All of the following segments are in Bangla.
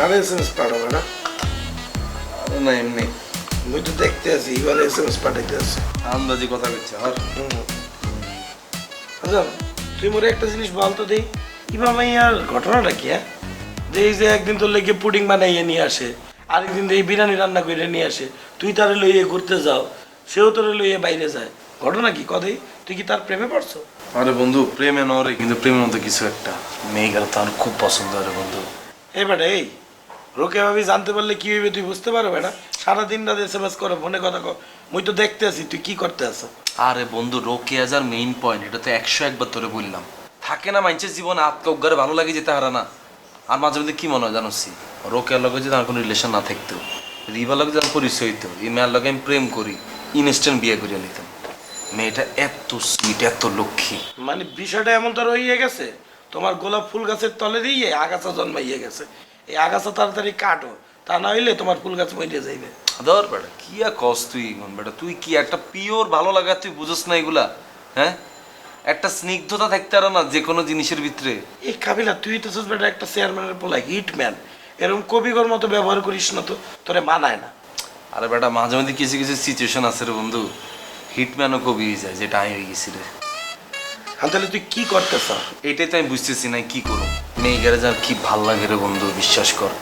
কারে এস এম এস পাঠাবে না? না এমনি। মুই তো দেখতে আছি এবারে এস পাঠাইতে আছি। আন্দাজি কথা কইছে আর আচ্ছা তুই মোরে একটা জিনিস বলতো দেই। ইমা মাইয়ার ঘটনাটা কি হ্যাঁ? যে এই যে একদিন তোর লেগে পুডিং বানাইয়ে নিয়ে আসে আরেকদিন এই বিরিয়ানি রান্না করে নিয়ে আসে তুই তারে লইয়ে ঘুরতে যাও সেও তোরে লইয়ে বাইরে যায়। ঘটনা কি কদেই তুই কি তার প্রেমে পড়ছো? আরে বন্ধু প্রেমে নরে কিন্তু প্রেমের মতো কিছু একটা। মেয়েগুলো তো আমার খুব পছন্দ আরে বন্ধু। বেটা এই রোকে ভাবি জানতে পারলে কি হইবে তুই বুঝতে পারো বেটা। সারাদিন রাত এস এম এস করে ফোনে কথা কর মুই তো দেখতে আছি তুই কি করতে আছো? আরে বন্ধু রোকে আজার মেইন পয়েন্ট এটা তো একশো একবার তোরে বললাম। থাকে না মানুষের জীবন আত্মা উদ্গারে ভালো লাগে যেতে হারা না। আর মাঝে মধ্যে কি মনে হয় জানোসি রোকের লগে যদি আমার কোনো রিলেশন না থাকতো রিভার লগে যখন পরিচয় হইতো এই মেয়ের লগে আমি প্রেম করি ইনস্ট্যান্ট বিয়ে করিয়া নিতাম। মেয়েটা এত সুইট এত লক্ষ্মী। মানে বিষয়টা এমন তো রইয়ে গেছে তোমার গোলাপ ফুল গাছের তলে দিয়ে আগাছা জন্মাইয়ে গেছে। এই আগাছা তাড়াতাড়ি কাটো তা না হইলে তোমার ফুল গাছ মরিয়ে যাইবে। ধর বেটা কি আর কস তুই এখন বেটা? তুই কি একটা পিওর ভালো লাগা তুই বুঝোস না এগুলা হ্যাঁ? একটা স্নিগ্ধতা থাকতে আর না যে কোনো জিনিসের ভিতরে। এই কাবিলা তুই তো শুধু বেটা একটা চেয়ারম্যানের পোলা হিটম্যান এরকম কবিগর মতো ব্যবহার করিস না তো তোরে মানায় না। আরে বেটা মাঝে মাঝে কিছু কিছু সিচুয়েশন আছে রে বন্ধু। হিটম্যানও কবি হয়ে যায় যেটা আমি হয়ে গেছি রে। তাহলে তুই কি করতেছ? এটাই তো আমি বুঝতেছি না কি করব? মেয়েগারে যার কি ভালো লাগে রে বন্ধু, বিশ্বাস কর।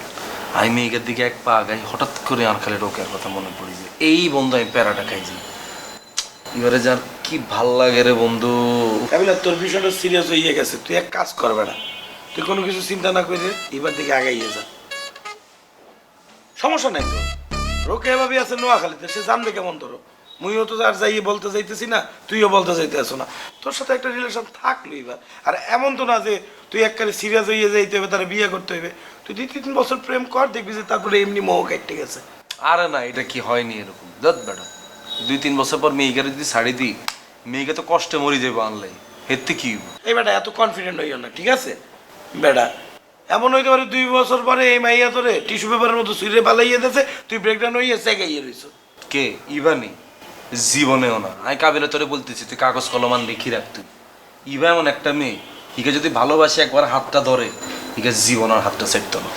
আমি মেয়েগার দিকে এক পা আগাই, হঠাৎ করে আর খালি রোকের কথা মনে পড়ে যায়। এই বন্ধু, আমি প্যারাটা খাই যাই। এবারে যার কি ভালো লাগে রে বন্ধু। তোর বিষয়টা সিরিয়াস হয়ে গেছে। তুই এক কাজ করবে না তুই কোনো কিছু চিন্তা না করে এবার দিকে আগাইয়ে যা। সমস্যা নাই তো। রোকে ভাবি আছে নোয়াখালীতে, সে জানবে কেমন তোর মুইও তো আর যাইয়ে বলতে যাইতেছি না তুইও বলতে আসো না। তোর সাথে একটা রিলেশন থাকল এবার। আর এমন তো না যে তুই একবারে সিরিয়াস হয়ে যাইতে হবে তারা বিয়ে করতে হবে। তুই দুই তিন বছর প্রেম কর দেখবি যে তারপরে এমনি মোহ কেটে গেছে। আরে না এটা কি হয়নি এরকম? যত বেটা দুই তিন বছর পর মেয়েকে যদি শাড়ি দিই মেয়েকে তো কষ্টে মরি যাব আনলাই। হেতে কি এই বেটা এত কনফিডেন্ট হইও না ঠিক আছে? বেটা এমন হইতে পারে দুই বছর পরে এই মাইয়া তোরে টিস্যু পেপারের মতো সুইরে পালাইয়ে দিয়েছে তুই ব্রেকডাউন হইয়ে চেকাইয়ে রইছ। কে? ইভানি জীবনেও না। আমি কাবিলে তোরে বলতেছি, তুই কাগজ কলমান লিখি রাখ তুই? ইভা এমন একটা মেয়ে হিকে যদি ভালোবাসে, একবার হাতটা ধরে হিকে জীবন আর হাতটা সেট না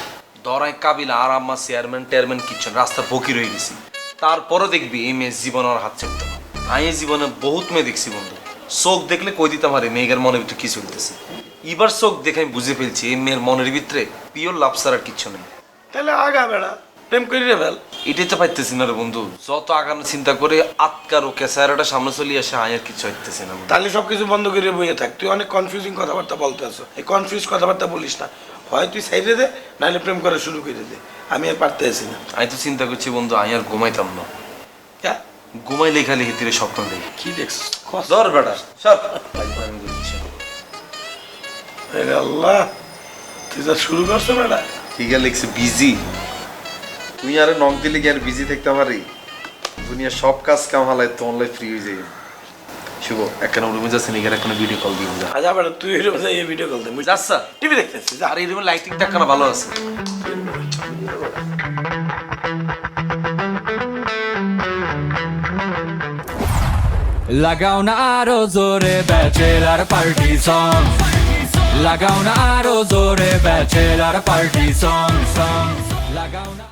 ধরাই কাবিলা আর আম্মা চেয়ারম্যান, টেয়ারম্যান, কিচ্ছু রাস্তা ফকির হয়ে গেছি। তারপরও দেখবি এই মেয়ে জীবন আর হাত ছেড়তে না আমি জীবনে বহুত মেয়ে দেখছি বন্ধু। চোখ দেখলে কই দিতাম আরে মেয়ের মনের ভিতরে কি চলতেছে? এবার চোখ দেখে আমি বুঝে ফেলছি, এই মেয়ের মনের ভিতরে পিওর লাভ ছাড়া কিচ্ছু নেই। তাহলে আগা বেড়া প্রেম করি রে ফেল এটাই তো পাইতেছি না রে বন্ধু। যত আগানো চিন্তা করে আটকার ওকে স্যারটা সামনে চলে আসে আয় আর কিছু হইতেছে না। তাহলে সব কিছু বন্ধ করে বইয়ে থাক। তুই অনেক কনফিউজিং কথাবার্তা বলতে আছো এই কনফিউজ কথাবার্তা বলিস না। হয় তুই সাইডে দে নাহলে প্রেম করা শুরু করে দে। আমি আর পারতে আছি না। আমি তো চিন্তা করছি বন্ধু আমি আর ঘুমাইতাম না? ঘুমাই লেখা লিখে তীরে স্বপ্ন দেখি। কি দেখছিস? ধর বেটা সব আল্লাহ তুই যা শুরু করছ বেড়া ঠিক আছে লিখছে বিজি তুই আরে নক দিলে কি আর বিজি থাকতে পারি? দুনিয়া সব কাজ কাম হালাই তো অনলাইন ফ্রি হয়ে যায় শুভ একখানে রুমে যাচ্ছে নিগার একখানে ভিডিও কল দিয়ে যা। আজা বেড়া তুই এরকম যাই এই ভিডিও কল দে। যাচ্ছা টিভি দেখতেছিস যা আর এই রুমে লাইটিংটা একখানা ভালো আছে। লাগাও না আরও জোরে ব্যাচেলার পার্টি সং লাগাও না আরও জোরে ব্যাচেলার পার্টি সং সং